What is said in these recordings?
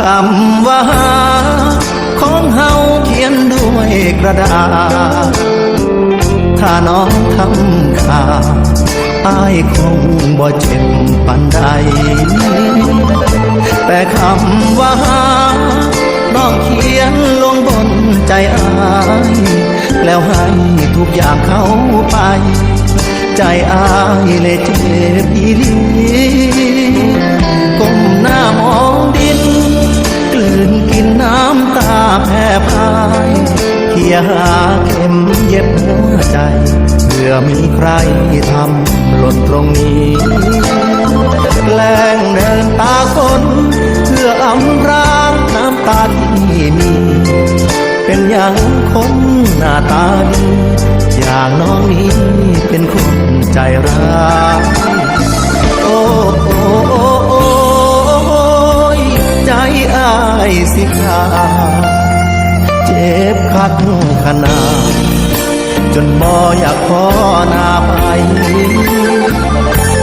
คำว่าของเฮาเขียนด้วยกระดาษ ถ้าน้องทำขาอายคงบ่เจ็บปันใด แต่คำว่าาน้องเขียนลงบนใจอาย แล้วให้ทุกอย่างเขาไป ใจอายเลยเจ็บอีลี ยหาเข็มเย็บหัวใจ เพื่อมีใครทำหล่นตรงนี้แกล้งเดินตาคนเพื่ออำรางน้ำตาที่มี เป็นอย่างคนหน้าตาดีอย่างน้องนี้เป็นคนใจร้ายโอ้โอ้โอ้โอ้ใจอายสิขา บคักขนาดจนบ่อยากขอหน้าไป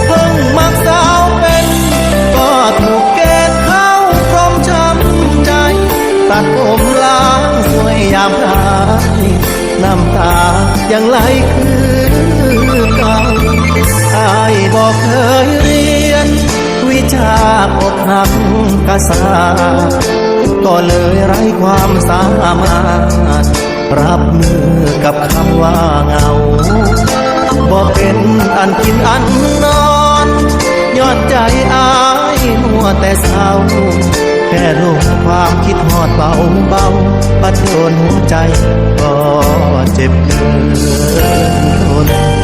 เพิ่งมักสาวเป็นก็ถูกเกณฑ์เข้ากรมช้ำใจ ตัดผมล้างสวยยามตายน้ำตายังไหลคือเก่าอายบอกเคยเรียน วิชาอกหักกษาก็เลยไร้ความสามารถ รับมือกับคำว่าเงาบ่เป็นอันกินอันนอนยอดใจอายมัวแต่เศร้าแค่ลมความคิดหอดเบาเบาปัดโดนหัวใจก็เจ็บเกินทน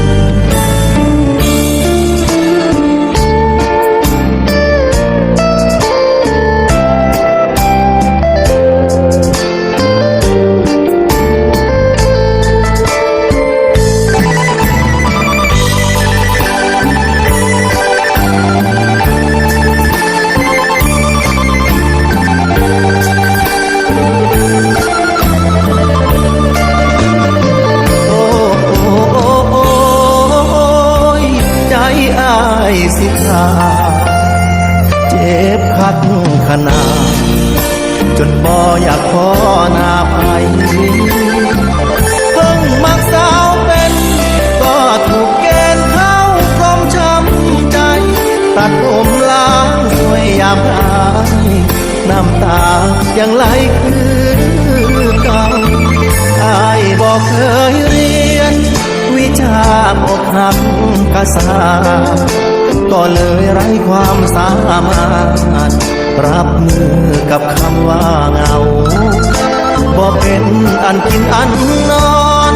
กขนาดจนบ่อยากขอหน้าไปเพิ่งมักสาวเป็น ก็ถูกเกณฑ์เข้ากรมช้ำใจ ตัดผมล้างสวยยามตายน้ำตายังไหลคือเก่าอายบอกเคยเรียน วิชาอกหักกษา ก็เลยไร้ความสามารถ รับมือกับคำว่าเงาบ่เป็นอันกินอันนอน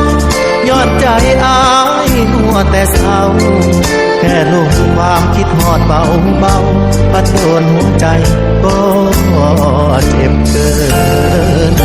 ยอดใจอายหัวแต่เศร้า แค่ลงความคิดหอดเบาเบาปัดโดนหัวใจก็เจ็บเกิน